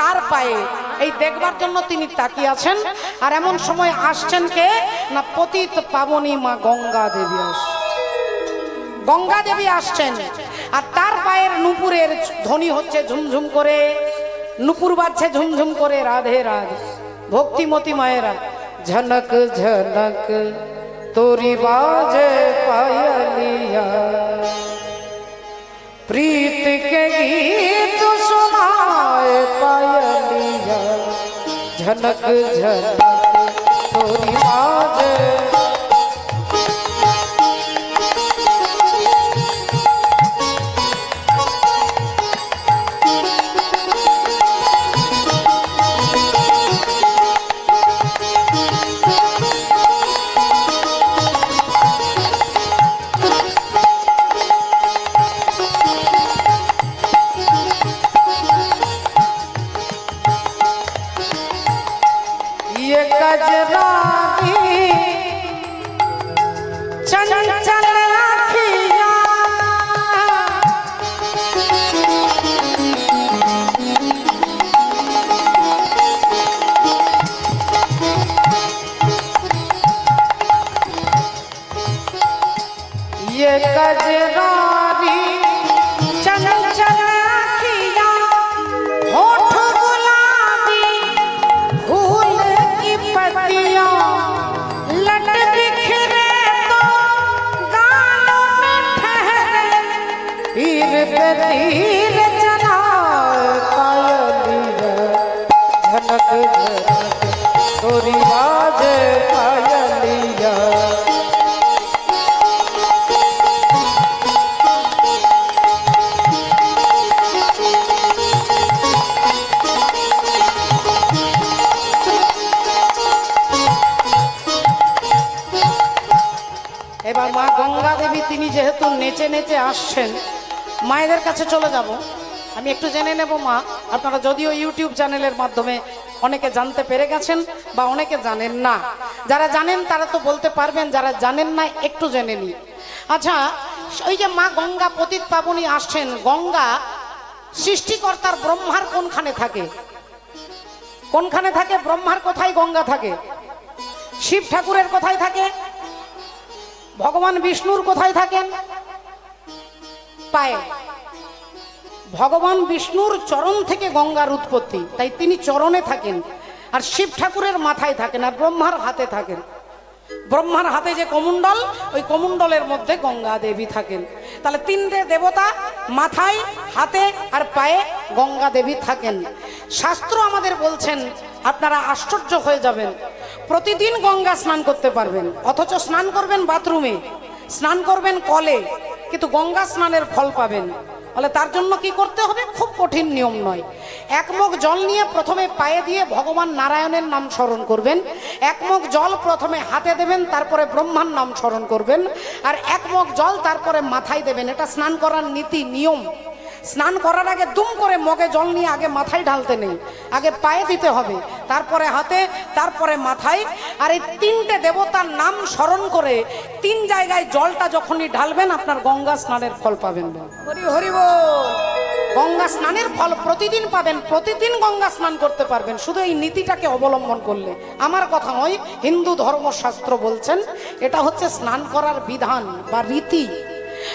কার পায়ে? এই দেখবার জন্য তিনি তাকিয়ে আছেন। আর এমন সময় আসছেন কে? না, পতিত পাবনী মা গঙ্গা দেবী আসছেন গঙ্গা দেবী আসছেন। আর তার পায়ের নুপুরের ধ্বনি হচ্ছে ঝুমঝুম করে। নুপুর বাজছে ঝুমঝুম করে, রাধে রাধ। ভক্তিমতী মায়েরা, ঝনক ঝনক, তোরি বাজে পায়ালিয়া। প্রীত কে গীত झनक झनक तोरी बाजे এবার মা গঙ্গা দেবী তিনি যেহেতু নেচে নেচে আসছেন মায়েদের কাছে চলে যাব। আমি একটু জেনে নেব, মা। আপনারা যদিও ইউটিউব চ্যানেলের মাধ্যমে অনেকে জানতে পেরে গেছেন বা অনেকে জানেন না। যারা জানেন তারা তো বলতে পারবেন, যারা জানেন না একটু জেনে নি আচ্ছা ওই যে মা গঙ্গা পতিত পাবনী আসছেন, গঙ্গা সৃষ্টিকর্তার ব্রহ্মার কোনখানে থাকে? কোনখানে থাকে? ব্রহ্মার কোথায় গঙ্গা থাকে? শিব ঠাকুরের কোথায় থাকে? ভগবান বিষ্ণুর কোথায় থাকেন? পায়ে। ভগবান বিষ্ণুর চরণ থেকে গঙ্গার উৎপত্তি, তাই তিনি চরণে থাকেন আর শিব ঠাকুরের মাথায় থাকেন আর ব্রহ্মার হাতে থাকেন। ব্রহ্মার হাতে যে কমণ্ডল, ওই কমণ্ডলের মধ্যে গঙ্গা দেবী থাকেন। তাহলে তিনটে দেবতা মাথায়, হাতে আর পায়ে গঙ্গা দেবী থাকেন। শাস্ত্র আমাদের বলছেন, আপনারা আশ্চর্য হয়ে যাবেন। প্রতিদিন গঙ্গা স্নান করতে পারবেন, অথচ স্নান করবেন বাথরুমে, স্নান করবেন কলে। কিন্তু গঙ্গা স্নানের ফল পাবেন। বলে তার জন্য কি করতে হবে? খুব কঠিন নিয়ম নয়। এক মুখ জল নিয়ে প্রথমে পায়ে দিয়ে ভগবান নারায়ণের নাম স্মরণ করবেন। এক মুখ জল প্রথমে হাতে দেবেন, তারপরে ব্রহ্মার নাম স্মরণ করবেন। আর এক মুখ জল তারপরে মাথায় দেবেন। এটা স্নান করার নীতি, নিয়ম। স্নান করার আগে দুম করে মগে জল নিয়ে আগে মাথায় ঢালতে নেই। আগে পায়ে দিতে হবে। তারপরে হাতে তারপরে মাথায়। আর এই তিনটে দেবতার নাম স্মরণ করে তিন জায়গায় জলটা যখনই ঢালবেন আপনার গঙ্গা স্নানের ফল পাবেন হরি গঙ্গা স্নানের ফল প্রতিদিন পাবেন প্রতিদিন গঙ্গা স্নান করতে পারবেন। শুধু এই নীতিটাকে অবলম্বন করলে। আমার কথা নয় হিন্দু ধর্মশাস্ত্র বলছেন এটা হচ্ছে স্নান করার বিধান বা রীতি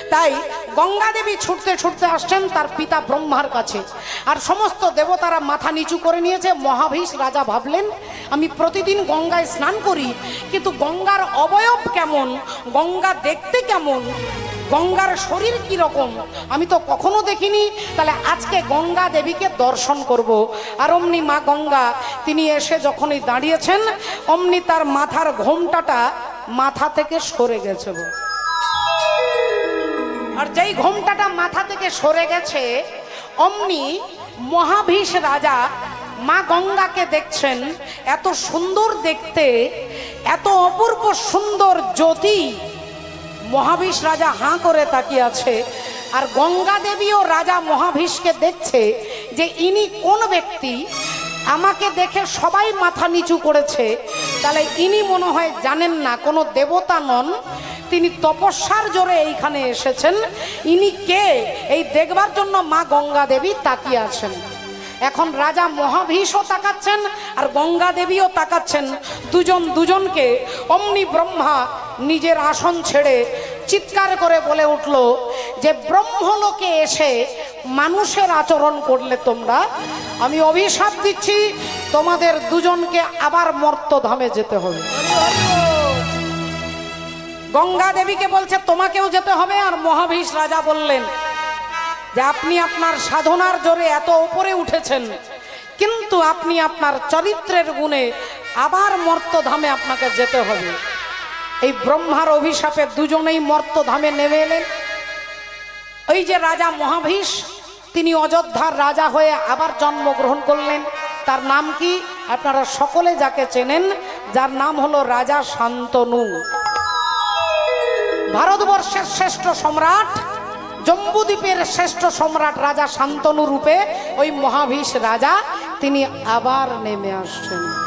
তাই গঙ্গা দেবী ছুটতে ছুটতে আসছেন তার পিতা ব্রহ্মার কাছে। আর সমস্ত দেবতারা মাথা নিচু করে নিয়েছে। মহাভীষ রাজা ভাবলেন, আমি প্রতিদিন গঙ্গায় স্নান করি, কিন্তু গঙ্গার অবয়ব কেমন? গঙ্গা দেখতে কেমন? গঙ্গার শরীর কি রকম? আমি তো কখনো দেখিনি। তাহলে আজকে গঙ্গা দেবীকে দর্শন করব। আর অমনি মা গঙ্গা, তিনি এসে যখনই দাঁড়িয়েছেন, অমনি তার মাথার ঘোমটাটা মাথা থেকে সরে গেছে। আর যেই ঘোমটাটা মাথা থেকে সরে গেছে, অমনি মহাভীষ রাজা মা গঙ্গাকে দেখছেন, এত সুন্দর দেখতে, এত অপূর্ব সুন্দর জ্যোতি। মহাভীষ রাজা হাঁ করে তাকিয়ে আছে, আর গঙ্গা দেবীও রাজা মহাভীষকে দেখছে যে ইনি কোন ব্যক্তি আমাকে দেখে সবাই মাথা নিচু করেছে। তাহলে ইনি মনে হয় জানেন না, কোনো দেবতা নন, তিনি তপস্যার জোরে এইখানে এসেছেন। ইনি কে? এই দেখবার জন্য মা গঙ্গা দেবী তাকিয়ে আছেন। এখন রাজা মহাভীষও তাকাচ্ছেন আর গঙ্গা দেবীও তাকাচ্ছেন। দুজন দুজনকে, অমনি ব্রহ্মা নিজের আসন ছেড়ে চিৎকার করে বলে উঠল যে ব্রহ্মলোকে এসে মানুষের আচরণ করলে তোমরা। আমি অভিশাপ দিচ্ছি, তোমাদের দুজনকে আবার মর্তধামে যেতে হবে। গঙ্গা দেবীকে বলছে, তোমাকেও যেতে হবে আর মহাভীষ রাজা বললেন যে, আপনি আপনার সাধনার জোরে এত উপরে উঠেছেন, কিন্তু আপনি আপনার চরিত্রের গুণে আবার মর্তধামে আপনাকে যেতে হবে। এই ব্রহ্মার অভিশাপে দুজনেই মর্তধামে নেমে এলেন। ওই যে রাজা মহাভীষ, তিনি অযোধ্যার রাজা হয়ে আবার জন্মগ্রহণ করলেন। তার নাম কি? আপনারা সকলে যাকে চেনেন, যার নাম হলো রাজা শান্তনু। ভারতবর্ষের শ্রেষ্ঠ সম্রাট, জম্বুদ্বীপের শ্রেষ্ঠ সম্রাট রাজা শান্তনু রূপে ওই মহাভীষ রাজা, তিনি আবার নেমে আসছেন।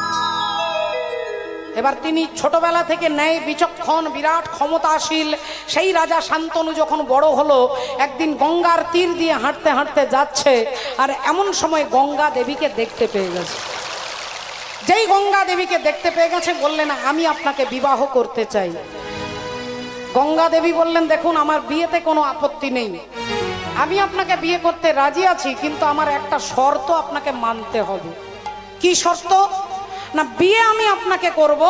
এবার তিনি ছোটবেলা থেকে ন্যায় বিচক্ষণ, বিরাট ক্ষমতাশীল। সেই রাজা শান্তনু যখন বড় হলো, একদিন গঙ্গার তীর দিয়ে হাঁটতে হাঁটতে যাচ্ছে আর এমন সময় গঙ্গা দেবীকে দেখতে পেয়ে গেছে। যেই গঙ্গা দেবীকে দেখতে পেয়ে গেছে, বললেন, আমি আপনাকে বিবাহ করতে চাই। গঙ্গা দেবী বললেন, দেখুন, আমার বিয়েতে কোনো আপত্তি নেই। আমি আপনাকে বিয়ে করতে রাজি আছি, কিন্তু আমার একটা শর্ত আপনাকে মানতে হবে। কি শর্ত? না, বিয়ে আমি আপনাকে করব,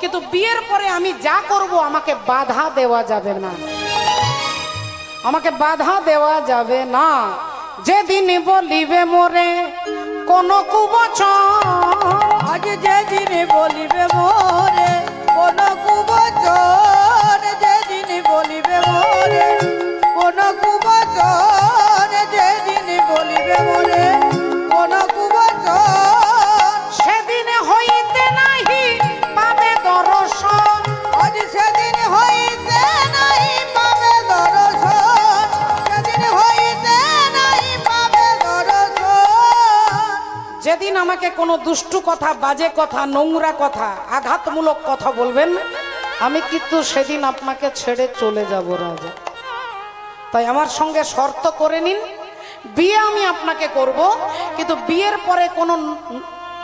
কিন্তু বিয়ের পরে আমি যা করব, আমাকে বাধা দেওয়া যাবে না। আমাকে বাধা দেওয়া যাবে না। যেদিন বলিবে মোরে কোন কুবচন আজ যেদিন বলিবে মোরে কোন কুবচন যেদিন বলিবে মোরে কোন কুবচন যেদিন বলিবে মোরে কোন কুবচন আমাকে কোনো দুষ্টু কথা, বাজে কথা, নোংরা কথা, আঘাতমূলক কথা বলবেন? আমি কিন্তু সেদিন আপনাকে ছেড়ে চলে যাব, রাজা। তাই আমার সঙ্গে শর্ত করে নিন, বিয়ে আমি আপনাকে করব, কিন্তু বিয়ের পরে কোনো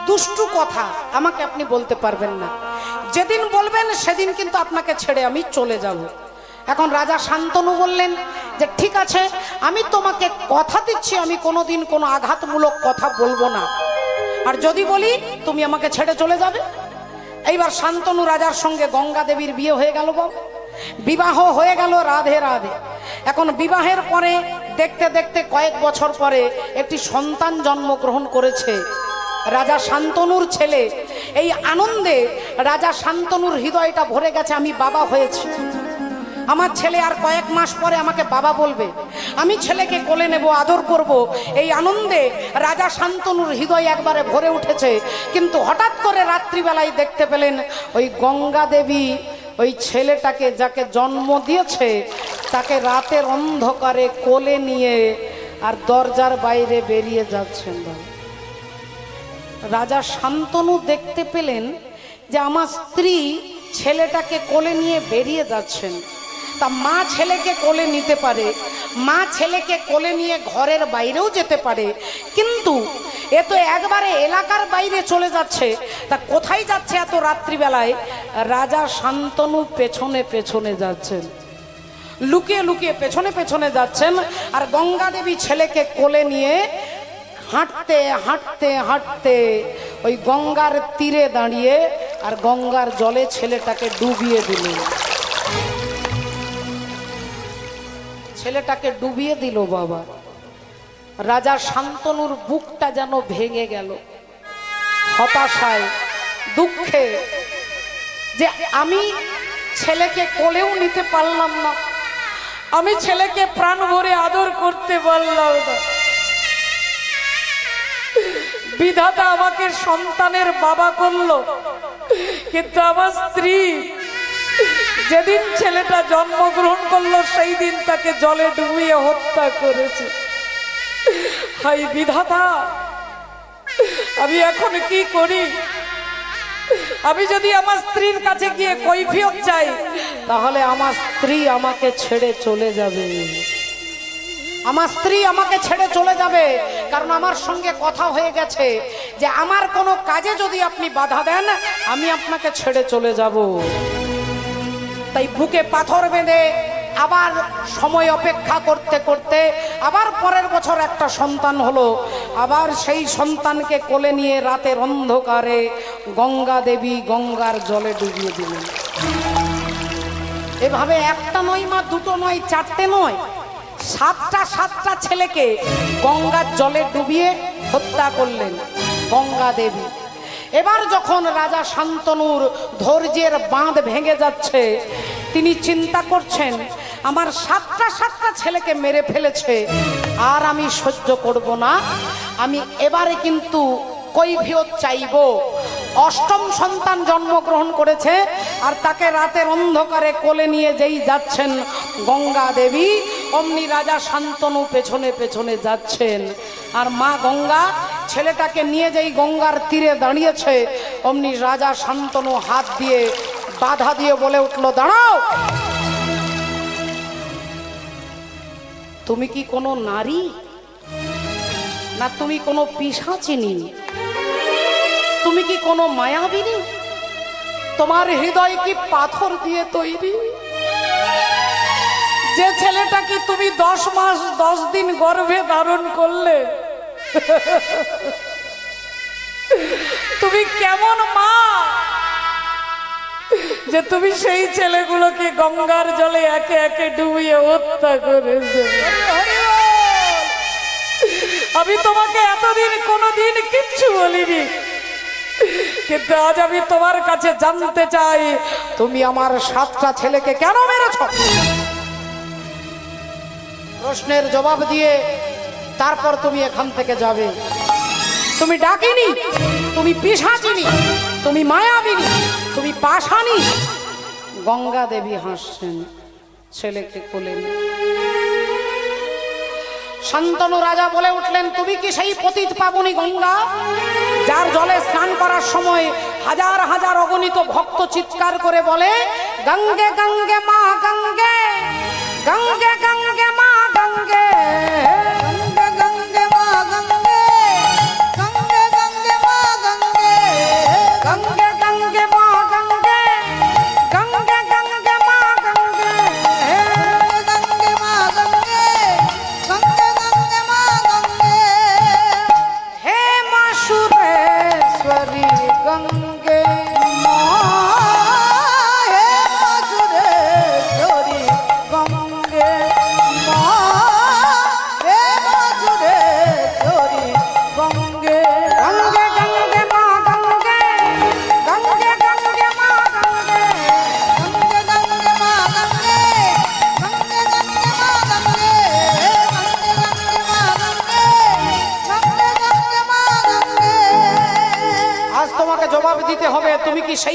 দুষ্টু কথা আমাকে আপনি বলতে পারবেন না। যেদিন বলবেন, সেদিন কিন্তু আপনাকে ছেড়ে আমি চলে যাব। এখন রাজা শান্তনু বললেন যে, ঠিক আছে, আমি তোমাকে কথা দিচ্ছি, আমি কোনোদিন কোনো আঘাতমূলক কথা বলব না। আর যদি বলি, তুমি আমাকে ছেড়ে চলে যাবে? এইবার শান্তনু রাজার সঙ্গে গঙ্গা দেবীর বিয়ে হয়ে গেল বাবু। বিবাহ হয়ে গেল রাধে রাধে। এখন বিবাহের পরে দেখতে দেখতে কয়েক বছর পরে একটি সন্তান জন্মগ্রহণ করেছে রাজা শান্তনুর ছেলে। এই আনন্দে রাজা শান্তনুর হৃদয়টা ভরে গেছে, আমি বাবা হয়েছি। আমার ছেলে আর কয়েক মাস পরে আমাকে বাবা বলবে, আমি ছেলেকে কোলে নেব, আদর করব। এই আনন্দে রাজা শান্তনুর হৃদয় একবারে ভরে উঠেছে। কিন্তু হঠাৎ করে রাত্রিবেলায় দেখতে পেলেন ওই গঙ্গা দেবী, ওই ছেলেটাকে যাকে জন্ম দিয়েছে, তাকে রাতের অন্ধকারে কোলে নিয়ে আর দরজার বাইরে বেরিয়ে যাচ্ছেন রাজা শান্তনু দেখতে পেলেন যে আমার স্ত্রী ছেলেটাকে কোলে নিয়ে বেরিয়ে যাচ্ছেন। তা মা ছেলেকে কোলে নিতে পারে। মা ছেলেকে কোলে নিয়ে ঘরের বাইরেও যেতে পারে। কিন্তু এ তো একবারে এলাকার বাইরে চলে যাচ্ছে। তা কোথায় যাচ্ছে এত রাত্রিবেলায়? রাজা শান্তনু পেছনে পেছনে যাচ্ছেন। লুকিয়ে লুকিয়ে পেছনে পেছনে যাচ্ছেন আর গঙ্গা দেবী ছেলেকে কোলে নিয়ে হাঁটতে হাঁটতে হাঁটতে ওই গঙ্গার তীরে দাঁড়িয়ে আর গঙ্গার জলে ছেলেটাকে ডুবিয়ে দিলেন। ছেলেটাকে ডুবিয়ে দিল বাবা। রাজা শান্তনুর বুকটা যেন ভেঙে গেল। হতাশায়, দুঃখে, যে আমি ছেলেকে কোলেও নিতে পারলাম না। আমি ছেলেকে প্রাণ ভরে আদর করতে পারলাম না। বিধাতা আমাকে সন্তানের বাবা করল, কিন্তু আমার স্ত্রী যেদিন ছেলেটা জন্মগ্রহণ করল, সেই দিন তাকে জলে ডুবিয়ে হত্যা করেছে। হাই বিধাতা, আমি এখন কি করি? আমি যদি আমার স্ত্রীর কাছে গিয়ে কৈফিয়ত চাই, তাহলে আমার স্ত্রী আমাকে ছেড়ে চলে যাবে। আমার স্ত্রী আমাকে ছেড়ে চলে যাবে, কারণ আমার সঙ্গে কথা হয়ে গেছে যে আমার কোনো কাজে যদি আপনি বাধা দেন, আমি আপনাকে ছেড়ে চলে যাব। তাই বুকে পাথর বেঁধে আবার সময় অপেক্ষা করতে করতে আবার পরের বছর একটা সন্তান হলো। আবার সেই সন্তানকে কোলে নিয়ে রাতের অন্ধকারে গঙ্গা দেবী গঙ্গার জলে ডুবিয়ে দিলেন। এভাবে একটা নয় মা, দুটো নয়, চারটে নয়, সাতটা সাতটা ছেলেকে গঙ্গার জলে ডুবিয়ে হত্যা করলেন গঙ্গা দেবী। এবার যখন রাজা শান্তনুর ধৈর্যের বাঁধ ভেঙে যাচ্ছে, তিনি চিন্তা করছেন, আমার সাতটা সাতটা ছেলেকে মেরে ফেলেছে, আর আমি সহ্য করব না। আমি এবারে কিন্তু কৈফিয়ত চাইব। অষ্টম সন্তান জন্মগ্রহণ করেছে, আর তাকে রাতের অন্ধকারে কোলে নিয়ে যেই যাচ্ছেন গঙ্গা দেবী, অমনি রাজা শান্তনু পেছনে পেছনে যাচ্ছেন। আর মা গঙ্গা ছেলেটাকে নিয়ে যেই গঙ্গার তীরে দাঁড়িয়েছে, অমনি রাজা শান্তনু হাত দিয়ে বাধা দিয়ে বলে উঠল, দাঁড়াও! তুমি কি কোনো নারী? না তুমি কোনো পিসাচিনী? তুমি কি কোনো মায়াবিনী? তোমার হৃদয় কি পাথর দিয়ে তৈরি? যে ছেলেটাকে তুমি দশ মাস, দশ দিন গর্ভে ধারণ করলে তুমি কেমন মা? যে তুমি সেই ছেলেগুলোকে গঙ্গার জলে একে একে ডুবিয়ে হত্যা করেছে। আমি তোমাকে এতদিন কোনোদিন কিচ্ছু বলিনি। কিন্তু আজ আমি তোমার কাছে জানতে চাই, তুমি আমার সাতটা ছেলেকে কেন মেরেছ? প্রশ্নের জবাব দিয়ে তারপর তুমি এখান থেকে যাবে। তুমি ডাকিনি, তুমি পিসাচিনি, তুমি মায়াবিনী, তুমি পাশানি। গঙ্গা দেবী হাসছেন ছেলেকে কোলে শান্তনু রাজা বলে উঠলেন, তুমি কি সেই পতিত পাবনি গঙ্গা, যার জলে স্নান করার সময় হাজার হাজার অগণিত ভক্ত চিৎকার করে বলে, গঙ্গে গঙ্গে, মা গঙ্গে গঙ্গে গঙ্গে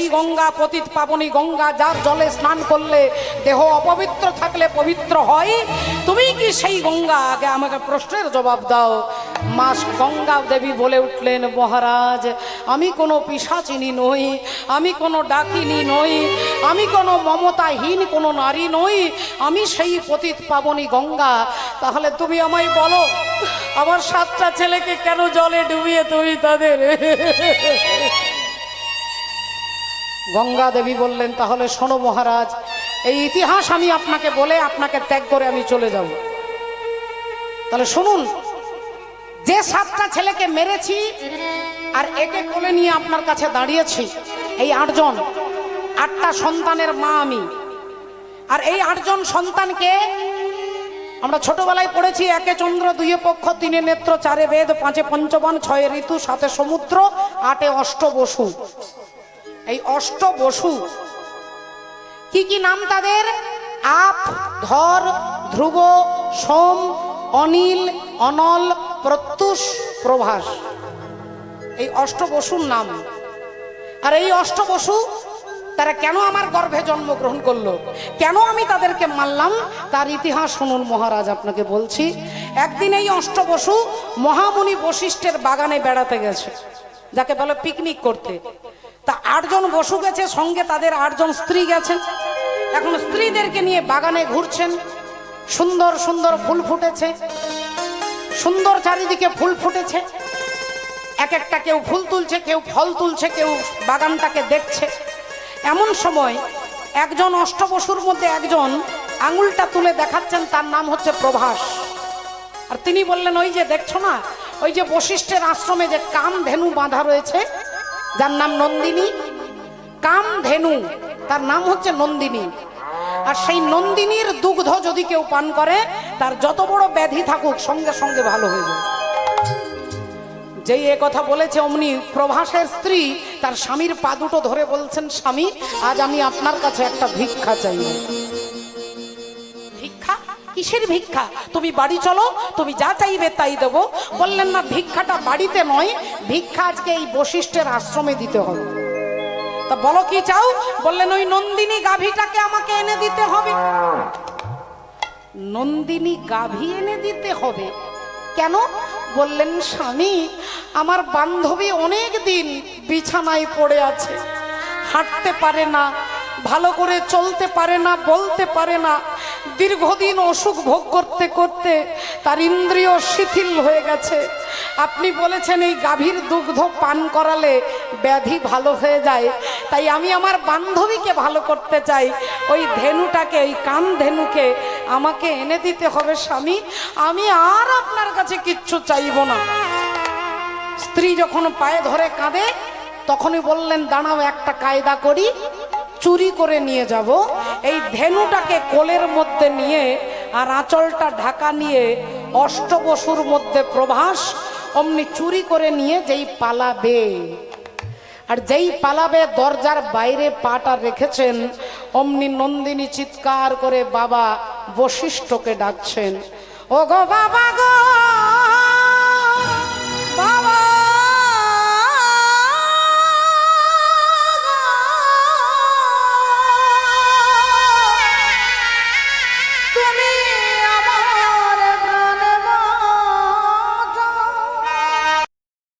সেই গঙ্গা পতিত পাবনী গঙ্গা যার জলে স্নান করলে দেহ অপবিত্র থাকলে পবিত্র হয়। তুমি কি সেই গঙ্গা? আগে আমাকে প্রশ্নের জবাব দাও। মাস গঙ্গা দেবী বলে উঠলেন, মহারাজ, আমি কোনো পিসাচিনী নই, আমি কোনো ডাকিনী নই, আমি কোনো মমতাহীন কোনো নারী নই, আমি সেই পতিত পাবনী গঙ্গা। তাহলে তুমি আমায় বলো, আমার সাতটা ছেলেকে কেন জলে ডুবিয়ে তুমি তাদের গঙ্গা দেবী বললেন, তাহলে শোনো মহারাজ, এই ইতিহাস আমি আপনাকে বলে আপনাকে ত্যাগ করে আমি চলে যাব। তাহলে শুনুন, যে সাতটা ছেলেকে মেরেছি আর একে কোলে নিয়ে আপনার কাছে দাঁড়িয়েছি, এই আটজন, আটটা সন্তানের মা আমি। আর এই আটজন সন্তানকে আমরা ছোটবেলায় পড়েছি, একে চন্দ্র দুইয়ে পক্ষ, তিনে নেত্র, চারে বেদ, পাঁচে পঞ্চবান, ছয়ে ঋতু, সাতে সমুদ্র, আটে অষ্ট বসু এই অষ্ট বসু। কি কি নাম তাদের? আপ, ধর, ধ্রুব, সোম, অনিল, অনল, প্রত্যুষ, প্রভাস। এই অষ্ট বসুর নাম। আর এই অষ্ট বসু, তারা কেন আমার গর্ভে জন্মগ্রহণ করল? কেন আমি তাদেরকে মারলাম? তার ইতিহাস শুনুন মহারাজ, আপনাকে বলছি। একদিন এই অষ্ট বসু মহামুনি বশিষ্ঠের বাগানে বেড়াতে গেছে, যাকে বলে পিকনিক করতে। তা আটজন বসু গেছে, সঙ্গে তাদের আটজন স্ত্রী গেছেন। এখন স্ত্রীদেরকে নিয়ে বাগানে ঘুরছেন। সুন্দর সুন্দর ফুল ফুটেছে। সুন্দর চারিদিকে ফুল ফুটেছে। এক একটা কেউ ফুল তুলছে, কেউ ফল তুলছে, কেউ বাগানটাকে দেখছে। এমন সময় একজন অষ্টবসুর মধ্যে একজন আঙুলটা তুলে দেখাচ্ছেন, তার নাম হচ্ছে প্রভাস। আর তিনি বললেন, ওই যে দেখছ না, ওই যে বশিষ্ঠের আশ্রমে যে কাম ধেনু বাঁধা রয়েছে যার নাম নন্দিনী। কাম ধেনু, তার নাম হচ্ছে নন্দিনী। আর সেই নন্দিনীর দুগ্ধ যদি কেউ পান করে, তার যত বড় ব্যাধি থাকুক, সঙ্গে সঙ্গে ভালো হয়ে যায় যেই এ কথা বলেছে অমনি প্রভাসের স্ত্রী, তার স্বামীর পা দুটো ধরে বলছেন, স্বামী, আজ আমি আপনার কাছে একটা ভিক্ষা চাই। ভিক্ষা? কিসের ভিক্ষা? তুমি বাড়ি চলো, তুমি যা চাইবে তাই দেবো। বললেন, না, ভিক্ষাটা বাড়িতে নয় ভিক্ষা আজকে এই বশিষ্ঠের আশ্রমে দিতে হবে। তা বলো কি চাও? বললেন, ওই নন্দিনী গাভীটাকে আমাকে এনে দিতে হবে। নন্দিনী গাভী এনে দিতে হবে? কেন? বললেন, স্বামী, আমার বান্ধবী অনেক দিন বিছানায় পড়ে আছে। হাঁটতে পারে না, ভালো করে চলতে পারে না, বলতে পারে না। দীর্ঘদিন অসুখ ভোগ করতে করতে তার ইন্দ্রিয় শিথিল হয়ে গেছে। আপনি বলেছেন, এই গাভীর দুগ্ধ পান করালে ব্যাধি ভালো হয়ে যায়। তাই আমি আমার বান্ধবীকে ভালো করতে চাই। ওই ধেনুটাকে ওই কান ধেনুকে আমাকে এনে দিতে হবে স্বামী। আমি আর আপনার কাছে কিচ্ছু চাইব না। স্ত্রী যখন পায়ে ধরে কাঁদে, তখনই বললেন, দাঁড়াও, একটা কায়দা করি। চুরি করে নিয়ে যাব। এই ধেনুটাকে কোলের মধ্যে নিয়ে আর আঁচলটা ঢাকা নিয়ে অষ্টবসুর মধ্যে প্রভাস অমনি চুরি করে নিয়ে যেই পালাবে। আর যেই পালাবে, দরজার বাইরে পাটা রেখেছেন, অমনি নন্দিনী চিৎকার করে বাবা বশিষ্ঠকে ডাকছেন ও গো বাবা গো